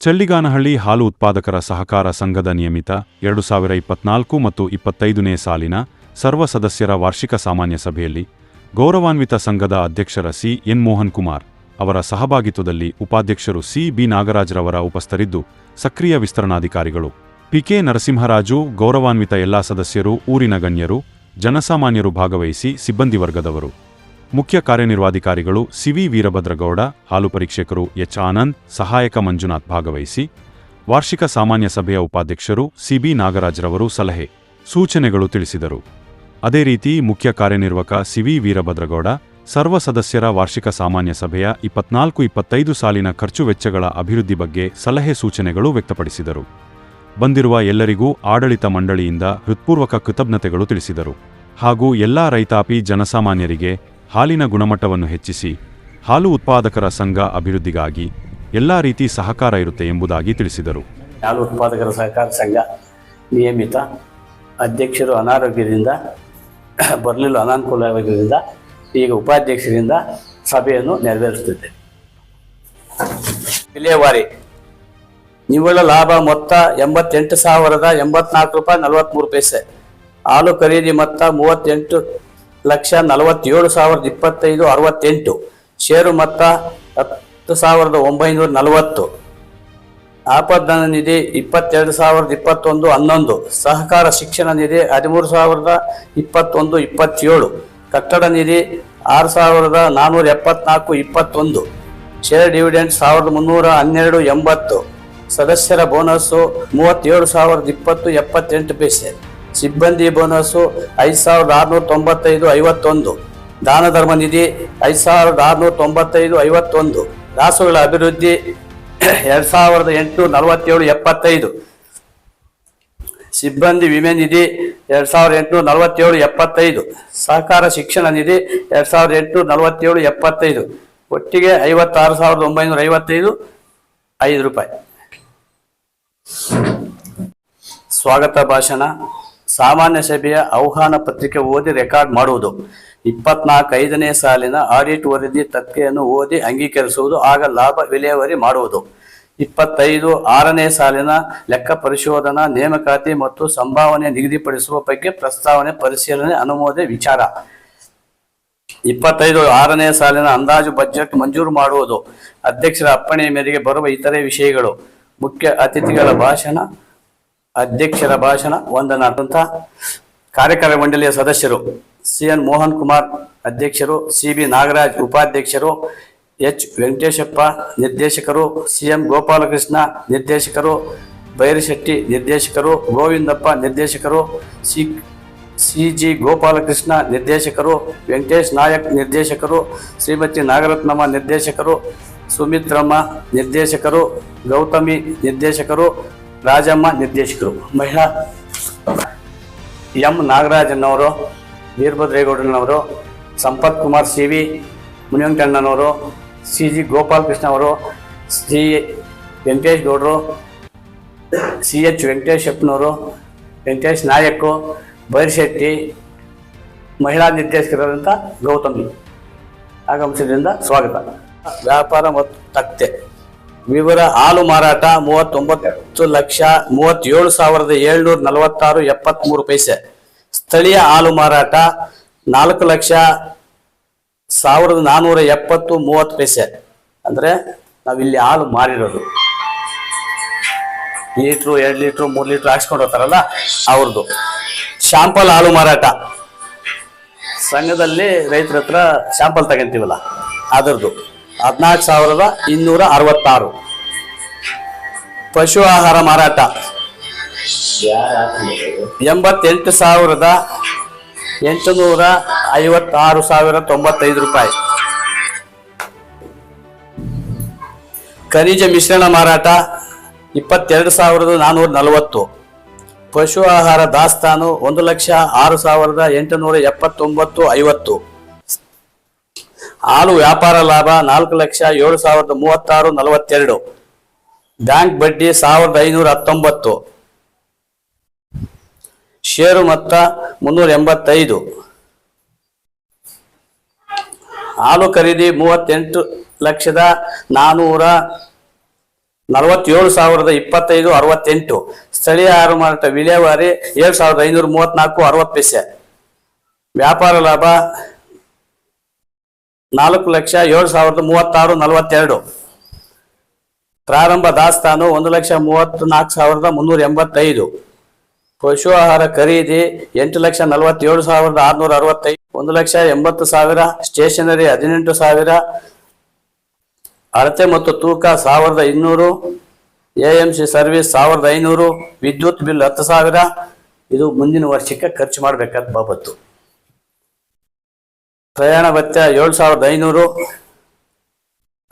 ಚಳ್ಳಿಗಾನಹಳ್ಳಿ ಹಾಲು ಉತ್ಪಾದಕರ ಸಹಕಾರ ಸಂಘದ ನಿಯಮಿತ ಎರಡು ಸಾವಿರ ಇಪ್ಪತ್ನಾಲ್ಕು ಮತ್ತು ಇಪ್ಪತ್ತೈದನೇ ಸಾಲಿನ ಸರ್ವ ಸದಸ್ಯರ ವಾರ್ಷಿಕ ಸಾಮಾನ್ಯ ಸಭೆಯಲ್ಲಿ ಗೌರವಾನ್ವಿತ ಸಂಘದ ಅಧ್ಯಕ್ಷರ ಸಿ ಎನ್ ಮೋಹನ್ ಕುಮಾರ್ ಅವರ ಸಹಭಾಗಿತ್ವದಲ್ಲಿ ಉಪಾಧ್ಯಕ್ಷರು ಸಿ ಬಿ ನಾಗರಾಜ್ರವರ ಉಪಸ್ಥರಿದ್ದು ಸಕ್ರಿಯ ವಿಸ್ತರಣಾಧಿಕಾರಿಗಳು. ಪಿಕೆ ನರಸಿಂಹರಾಜು, ಗೌರವಾನ್ವಿತ ಎಲ್ಲಾ ಸದಸ್ಯರು, ಊರಿನ ಗಣ್ಯರು, ಜನಸಾಮಾನ್ಯರು ಭಾಗವಹಿಸಿ ಸಿಬ್ಬಂದಿ ವರ್ಗದವರು. ಮುಖ್ಯ ಕಾರ್ಯನಿರ್ವಾಧಿಕಾರಿಗಳು ಸಿವಿ ವೀರಭದ್ರಗೌಡ, ಹಾಲು ಪರೀಕ್ಷಕರು ಎಚ್ ಆನಂದ್, ಸಹಾಯಕ ಮಂಜುನಾಥ್ ಭಾಗವಹಿಸಿ, ವಾರ್ಷಿಕ ಸಾಮಾನ್ಯ ಸಭೆಯ ಉಪಾಧ್ಯಕ್ಷರು ಸಿಬಿ ನಾಗರಾಜ್ರವರು ಸಲಹೆ, ಸೂಚನೆಗಳು ತಿಳಿಸಿದರು. ಅದೇ ರೀತಿ ಮುಖ್ಯ ಕಾರ್ಯನಿರ್ವಾಹಕ ಸಿವಿ ವೀರಭದ್ರಗೌಡ, ಸರ್ವ ಸದಸ್ಯರ ವಾರ್ಷಿಕ ಸಾಮಾನ್ಯ ಸಭೆಯ ಇಪ್ಪತ್ನಾಲ್ಕು ಇಪ್ಪತ್ತೈದು ಸಾಲಿನ ಖರ್ಚು ವೆಚ್ಚಗಳ ಅಭಿವೃದ್ಧಿ ಬಗ್ಗೆ ಸಲಹೆ ಸೂಚನೆಗಳು ವ್ಯಕ್ತಪಡಿಸಿದರು. ಬಂದಿರುವ ಎಲ್ಲರಿಗೂ ಆಡಳಿತ ಮಂಡಳಿಯಿಂದ ಹೃತ್ಪೂರ್ವಕ ಕೃತಜ್ಞತೆಗಳು ತಿಳಿಸಿದರು. ಹಾಗೂ ಎಲ್ಲಾ ರೈತಾಪಿ ಜನಸಾಮಾನ್ಯರಿಗೆ ಹಾಲಿನ ಗುಣಮಟ್ಟವನ್ನು ಹೆಚ್ಚಿಸಿ ಹಾಲು ಉತ್ಪಾದಕರ ಸಂಘ ಅಭಿವೃದ್ಧಿಗಾಗಿ ಎಲ್ಲ ರೀತಿ ಸಹಕಾರ ಇರುತ್ತೆ ಎಂಬುದಾಗಿ ತಿಳಿಸಿದರು. ಹಾಲು ಉತ್ಪಾದಕರ ಸಹಕಾರ ಸಂಘ ನಿಯಮಿತ ಅಧ್ಯಕ್ಷರು ಅನಾರೋಗ್ಯದಿಂದ ಬರಲಿಲ್ಲ ಅನಾನುಕೂಲವಾಗಿದ್ದರಿಂದ ಈಗ ಉಪಾಧ್ಯಕ್ಷರಿಂದ ಸಭೆಯನ್ನು ನೆರವೇರಿಸುತ್ತಿದೆ ವಿಲೇವಾರಿ ನಿವ್ವಳ ಲಾಭ ಮೊತ್ತ ಎಂಬತ್ತೆಂಟು ಸಾವಿರದ ಎಂಬತ್ನಾಲ್ಕು ರೂಪಾಯಿ ನಲವತ್ತ್ಮೂರು ಪೈಸೆ. ಹಾಲು ಖರೀದಿ ಮೊತ್ತ ಮೂವತ್ತೆಂಟು ಲಕ್ಷ ನಲವತ್ತೇಳು ಸಾವಿರದ ಇಪ್ಪತ್ತೈದು ಅರವತ್ತೆಂಟು. ಷೇರು ಮೊತ್ತ ಹತ್ತು ಸಾವಿರದ ಒಂಬೈನೂರ ನಲವತ್ತು. ಆಪದ್ದನ ನಿಧಿ ಇಪ್ಪತ್ತೆರಡು ಸಾವಿರದ ಇಪ್ಪತ್ತೊಂದು ಹನ್ನೊಂದು. ಸಹಕಾರ ಶಿಕ್ಷಣ ನಿಧಿ ಹದಿಮೂರು ಸಾವಿರದ ಇಪ್ಪತ್ತೊಂದು ಇಪ್ಪತ್ತೇಳು. ಕಟ್ಟಡ ನಿಧಿ ಆರು ಸಾವಿರದ ನಾನ್ನೂರ ಎಪ್ಪತ್ನಾಲ್ಕು ಇಪ್ಪತ್ತೊಂದು. ಶೇರ್ ಡಿವಿಡೆಂಟ್ ಸಾವಿರದ ಮುನ್ನೂರ ಹನ್ನೆರಡು ಎಂಬತ್ತು. ಸದಸ್ಯರ ಬೋನಸ್ಸು ಮೂವತ್ತೇಳು ಸಾವಿರದ ಇಪ್ಪತ್ತು ಎಪ್ಪತ್ತೆಂಟು ಪೈಸೆ. ಸಿಬ್ಬಂದಿ ಬೋನಸ್ಸು ಐದು ಸಾವಿರದ ಆರುನೂರ ತೊಂಬತ್ತೈದು, ಐವತ್ತೊಂದು. ದಾನ ಧರ್ಮ ನಿಧಿ ಐದು ಸಾವಿರದ ಆರುನೂರ ತೊಂಬತ್ತೈದು, ಐವತ್ತೊಂದು. ರಾಸುಗಳ ಅಭಿವೃದ್ಧಿ ಎರಡು ಸಾವಿರದ ಎಂಟುನೂರ ನಲವತ್ತೇಳು, ಎಪ್ಪತ್ತೈದು. ಸಿಬ್ಬಂದಿ ವಿಮೆ ನಿಧಿ ಎರಡು ಸಾವಿರದ ಎಂಟುನೂರ ನಲವತ್ತೇಳು, ಎಪ್ಪತ್ತೈದು. ಸಹಕಾರ ಶಿಕ್ಷಣ ನಿಧಿ ಎರಡು ಸಾವಿರದ ಎಂಟುನೂರ ನಲವತ್ತೇಳು, ಎಪ್ಪತ್ತೈದು. ಒಟ್ಟಿಗೆ ಐವತ್ತಾರು ಸಾವಿರದ ಒಂಬೈನೂರ ಐವತ್ತೈದು, ಐದು ರೂಪಾಯಿ. ಸ್ವಾಗತ ಭಾಷಣ. ಸಾಮಾನ್ಯ ಸಭೆಯ ಆಹ್ವಾನ ಪತ್ರಿಕೆ ಓದಿ ರೆಕಾರ್ಡ್ ಮಾಡುವುದು. ಇಪ್ಪತ್ನಾಲ್ಕು ಐದನೇ ಸಾಲಿನ ಆಡಿಟ್ ವರದಿ ತತ್ಕೆಯನ್ನು ಓದಿ ಅಂಗೀಕರಿಸುವುದು, ಆಗ ಲಾಭ ವಿಲೇವಾರಿ ಮಾಡುವುದು. ಇಪ್ಪತ್ತೈದು, ಆರನೇ ಸಾಲಿನ ಲೆಕ್ಕ ಪರಿಶೋಧನಾ ನೇಮಕಾತಿ ಮತ್ತು ಸಂಭಾವನೆ ನಿಗದಿಪಡಿಸುವ ಬಗ್ಗೆ ಪ್ರಸ್ತಾವನೆ ಪರಿಶೀಲನೆ ಅನುಮೋದನೆ ವಿಚಾರ. ಇಪ್ಪತ್ತೈದು, ಆರನೇ ಸಾಲಿನ ಅಂದಾಜು ಬಜೆಟ್ ಮಂಜೂರು ಮಾಡುವುದು. ಅಧ್ಯಕ್ಷರ ಅಪ್ಪಣೆಯ ಮೇರೆಗೆ ಬರುವ ಇತರೆ ವಿಷಯಗಳು. ಮುಖ್ಯ ಅತಿಥಿಗಳ ಭಾಷಣ ಅಧ್ಯಕ್ಷರ ಭಾಷಣ ವಂದನಾರ್ಥ ಕಾರ್ಯಕಾರಿ ಮಂಡಳಿಯ ಸದಸ್ಯರು ಸಿ ಎನ್ ಮೋಹನ್ ಕುಮಾರ್ ಅಧ್ಯಕ್ಷರು, ಸಿ ಬಿ ನಾಗರಾಜ್ ಉಪಾಧ್ಯಕ್ಷರು, ಎಚ್ ವೆಂಕಟೇಶಪ್ಪ ನಿರ್ದೇಶಕರು, ಸಿ ಎಂ ಗೋಪಾಲಕೃಷ್ಣ ನಿರ್ದೇಶಕರು ಭೈರಶೆಟ್ಟಿ ನಿರ್ದೇಶಕರು, ಗೋವಿಂದಪ್ಪ ನಿರ್ದೇಶಕರು, ಸಿ ಸಿ ಜಿ ಗೋಪಾಲಕೃಷ್ಣ ನಿರ್ದೇಶಕರು, ವೆಂಕಟೇಶ್ ನಾಯಕ್ ನಿರ್ದೇಶಕರು, ಶ್ರೀಮತಿ ನಾಗರತ್ನಮ್ಮ ನಿರ್ದೇಶಕರು, ಸುಮಿತ್ರಮ್ಮ ನಿರ್ದೇಶಕರು, ಗೌತಮಿ ನಿರ್ದೇಶಕರು ರಾಜಮ್ಮ ನಿರ್ದೇಶಕರು. ಮಹಿಳಾ ಎಂ ನಾಗರಾಜನ್ನವರು ವೀರಭದ್ರೇಗೌಡನವರು ಸಂಪತ್ ಕುಮಾರ್ ಸಿ ವಿ ಮುನಿಯಂಕಣ್ಣನವರು ಸಿ ಜಿ ಗೋಪಾಲಕೃಷ್ಣ ಅವರು, ಸಿ ವೆಂಕಟೇಶ್ ಗೌಡರು, ಸಿ ಎಚ್ ವೆಂಕಟೇಶಪ್ಪನವರು ವೆಂಕಟೇಶ್ ನಾಯಕ್ ಬೈರ್ಶೆಟ್ಟಿ ಮಹಿಳಾ ನಿರ್ದೇಶಕರಾದಂಥ ಗೌತಮಿ. ಆಗಮಿಸಿದ್ರಿಂದ ಸ್ವಾಗತ. ವ್ಯಾಪಾರ ಮತ್ತು ತಕ್ತೆ ವಿವರ ಹಾಲು ಮಾರಾಟ ಮೂವತ್ತೊಂಬತ್ತು ಲಕ್ಷ ಮೂವತ್ತೇಳು ಸಾವಿರದ ಏಳ್ನೂರ ನಲವತ್ತಾರು ಎಪ್ಪತ್ತ್ಮೂರು ಪೈಸೆ. ಸ್ಥಳೀಯ ಹಾಲು ಮಾರಾಟ ನಾಲ್ಕು ಲಕ್ಷ ಸಾವಿರದ ನಾನ್ನೂರ ಎಪ್ಪತ್ತು ಮೂವತ್ತು ಪೈಸೆ. ಅಂದರೆ ನಾವಿಲ್ಲಿ ಹಾಲು ಮಾರಿರೋದು. ಲೀಟ್ರು, ಎರಡು ಲೀಟ್ರು, ಮೂರು ಲೀಟ್ರು ಹಾಕ್ಸ್ಕೊಂಡು ಹೋಗ್ತಾರಲ್ಲ ಅವ್ರದ್ದು ಶಾಂಪಲ್ ಹಾಲು ಮಾರಾಟ. ಸಂಘದಲ್ಲಿ ರೈತರ ಹತ್ರ ಶಾಂಪಲ್ ತಗೊಂತೀವಲ್ಲ, ಅದರದ್ದು. ಹದಿನಾಲ್ಕು ಸಾವಿರದ ಇನ್ನೂರ ಅರವತ್ತಾರು. ಪಶು ಆಹಾರ ಮಾರಾಟ. ಎಂಬತ್ತೆಂಟು ಸಾವಿರದ ಎಂಟುನೂರ ಐವತ್ತಾರು ಸಾವಿರ ತೊಂಬತ್ತೈದು ರೂಪಾಯಿ. ಖನಿಜ ಮಿಶ್ರಣ ಮಾರಾಟ, ಇಪ್ಪತ್ತೆರಡು ಸಾವಿರದ ನಾನ್ನೂರ ನಲವತ್ತು. ಪಶು ಆಹಾರ ದಾಸ್ತಾನು, ಒಂದು ಲಕ್ಷ ಆರು ಸಾವಿರದ ಎಂಟುನೂರ ಎಪ್ಪತ್ತೊಂಬತ್ತು ಐವತ್ತು. ಹಾಲು ವ್ಯಾಪಾರ ಲಾಭ ನಾಲ್ಕು ಲಕ್ಷ ಏಳು ಸಾವಿರದ ಮೂವತ್ತಾರು ನಲವತ್ತೆರಡು. ಬ್ಯಾಂಕ್ ಬಡ್ಡಿ ಸಾವಿರದ ಐನೂರ ಹತ್ತೊಂಬತ್ತು. ಷೇರು ಮೊತ್ತ ಮುನ್ನೂರ ಎಂಬತ್ತೈದು. ಹಾಲು ಖರೀದಿ ಮೂವತ್ತೆಂಟು ಲಕ್ಷದ ನಾನೂರ ನಲವತ್ತೇಳು ಸಾವಿರದ ಇಪ್ಪತ್ತೈದು ಅರವತ್ತೆಂಟು. ಸ್ಥಳೀಯ ಹಾಲು ಮಾರಾಟ ವಿಲೇವಾರಿ ಏಳು ಸಾವಿರದ ಐನೂರ ಮೂವತ್ನಾಲ್ಕು ಅರವತ್ತು ಪೈಸೆ. ವ್ಯಾಪಾರ ಲಾಭ ನಾಲ್ಕು ಲಕ್ಷ ಏಳು ಸಾವಿರದ ಮೂವತ್ತಾರು ನಲವತ್ತೆರಡು. ಪ್ರಾರಂಭ ದಾಸ್ತಾನು ಒಂದು ಲಕ್ಷ ಮೂವತ್ತು ನಾಲ್ಕು ಸಾವಿರದ ಮುನ್ನೂರ ಎಂಬತ್ತೈದು. ಪಶು ಆಹಾರ ಖರೀದಿ ಎಂಟು ಲಕ್ಷ ನಲವತ್ತೇಳು ಸಾವಿರದ ಆರುನೂರ ಅರವತ್ತೈದು. ಒಂದು ಲಕ್ಷ ಎಂಬತ್ತು ಸಾವಿರ ಸ್ಟೇಷನರಿ ಹದಿನೆಂಟು ಸಾವಿರ. ಅಳತೆ ಮತ್ತು ತೂಕ ಸಾವಿರದ ಇನ್ನೂರು. ಎ ಎಂ ಸಿ ಸರ್ವಿಸ್ ಸಾವಿರದ ಐನೂರು. ವಿದ್ಯುತ್ ಬಿಲ್ ಹತ್ತು ಸಾವಿರ. ಇದು ಮುಂದಿನ ವರ್ಷಕ್ಕೆ ಖರ್ಚು ಮಾಡಬೇಕಾದ ಬಾಬತ್ತು. ಪ್ರಯಾಣ ಭತ್ಯ ಏಳು ಸಾವಿರದ ಐನೂರು.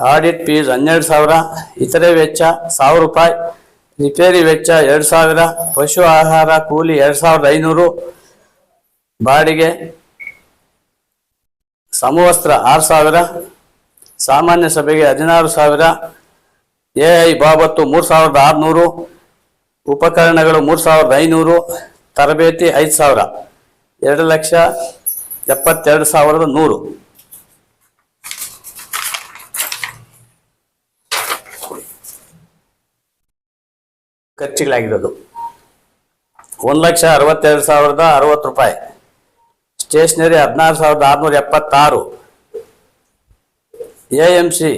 ಆಡಿಟ್ ಫೀಸ್ ಹನ್ನೆರಡು ಸಾವಿರ. ಇತರೆ ವೆಚ್ಚ ಸಾವಿರ ರೂಪಾಯಿ. ರಿಪೇರಿ ವೆಚ್ಚ ಎರಡು ಸಾವಿರ. ಪಶು ಆಹಾರ ಕೂಲಿ ಎರಡು ಸಾವಿರದ ಐನೂರು. ಬಾಡಿಗೆ ಸಮವಸ್ತ್ರ ಆರು ಸಾವಿರ. ಸಾಮಾನ್ಯ ಸಭೆಗೆ ಹದಿನಾರು ಸಾವಿರ. ಎ ಐ ಬಾಬತ್ತು ಮೂರು ಸಾವಿರದ ಆರುನೂರು. ಉಪಕರಣಗಳು ಮೂರು ಸಾವಿರದ ಐನೂರು. ತರಬೇತಿ ಐದು ಸಾವಿರ. ಎರಡು ಲಕ್ಷ ಎಪ್ಪತ್ತೆರಡು ಸಾವಿರದ ನೂರು. ಖರ್ಚುಗಳಾಗಿರೋದು. ಒಂದು ಲಕ್ಷ ಅರವತ್ತೆರಡು ಸಾವಿರದ ಅರವತ್ತು ರೂಪಾಯಿ. ಸ್ಟೇಷನರಿ ಹದಿನಾರು ಸಾವಿರದ ಆರುನೂರ ಎಪ್ಪತ್ತಾರು. ಎ ಎಂ ಸಿ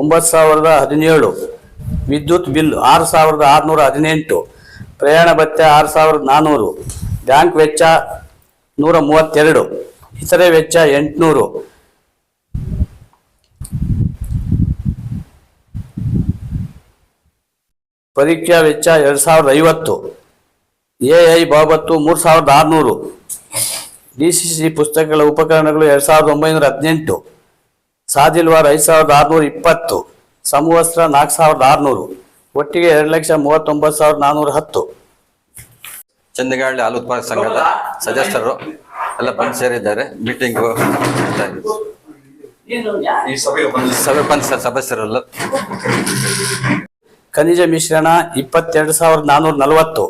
ಒಂಬತ್ತು ಸಾವಿರದ ಹದಿನೇಳು. ವಿದ್ಯುತ್ ಬಿಲ್ ಆರು ಸಾವಿರದ ಆರುನೂರ ಹದಿನೆಂಟು. ಪ್ರಯಾಣ ಭತ್ಯೆ ಆರು ಸಾವಿರದ ನಾನ್ನೂರು ಬ್ಯಾಂಕ್ ವೆಚ್ಚ ನೂರ ಮೂವತ್ತೆರಡು ಇತರೆ ವೆಚ್ಚ ಎಂಟುನೂರು. ಪರೀಕ್ಷಾ ವೆಚ್ಚ ಎರಡು ಸಾವಿರದ ಐವತ್ತು. ಎ ಐ ಬಾಬತ್ತು ಮೂರು ಸಾವಿರದ ಆರುನೂರು. ಡಿ ಸಿ ಸಿ ಪುಸ್ತಕಗಳ ಉಪಕರಣಗಳು ಎರಡು ಸಾವಿರದ ಒಂಬೈನೂರ ಹದಿನೆಂಟು. ಸಾದಿಲ್ವಾರ್ ಐದು ಸಾವಿರದ ಆರುನೂರ ಇಪ್ಪತ್ತು. ಸಮವಸ್ತ್ರ ನಾಲ್ಕು ಸಾವಿರದ ಆರುನೂರು. ಒಟ್ಟಿಗೆ ಎರಡು ಲಕ್ಷ ಮೂವತ್ತೊಂಬತ್ತು ಸಾವಿರದ ನಾನ್ನೂರ ಹತ್ತು. ಚಂದಗಾಳಿ ಹಾಲು ಉತ್ಪಾದಕ ಸಂಘದ ಸದಸ್ಯರು ಎಲ್ಲ ಬಂದು ಸೇರಿದ್ದಾರೆ. ಮೀಟಿಂಗ್ ಸಭೆ ಬಂದ ಸದಸ್ಯರೆಲ್ಲ. ಖನಿಜ ಮಿಶ್ರಣ ಇಪ್ಪತ್ತೆರಡು ಸಾವಿರದ ನಾನೂರ ನಲವತ್ತು.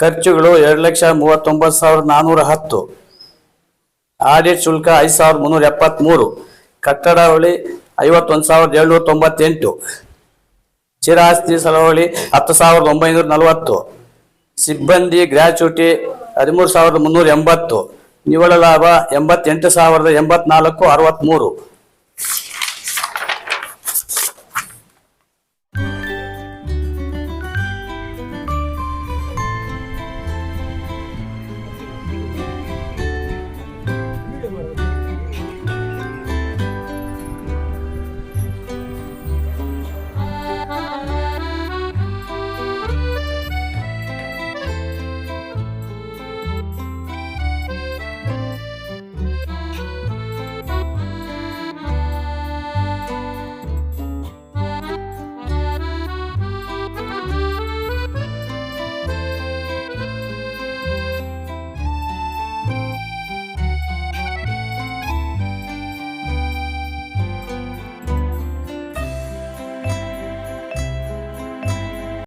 ಖರ್ಚುಗಳು ಎರಡು ಲಕ್ಷ ಮೂವತ್ತೊಂಬತ್ತು ಸಾವಿರದ ನಾನೂರ ಹತ್ತು. ಆಡಿಟ್ ಶುಲ್ಕ ಐದು ಸಾವಿರದ ಮುನ್ನೂರ ಎಪ್ಪತ್ತ್ಮೂರು. ಕಟ್ಟಡಾವಳಿ ಐವತ್ತೊಂದು ಸಾವಿರದ ಏಳ್ನೂರ ತೊಂಬತ್ತೆಂಟು. ಚಿರಾಸ್ತಿ ಸಲವಳಿ ಹತ್ತು ಸಾವಿರದ ಒಂಬೈನೂರ ನಲವತ್ತು. ಸಿಬ್ಬಂದಿ ಗ್ರ್ಯಾಚುಟಿ ಹದಿಮೂರು ಸಾವಿರದ ಮುನ್ನೂರ ಎಂಬತ್ತು. ನಿವ್ವಳ ಲಾಭ ಎಂಬತ್ತೆಂಟು ಸಾವಿರದ ಎಂಬತ್ನಾಲ್ಕು ಅರವತ್ತ್ಮೂರು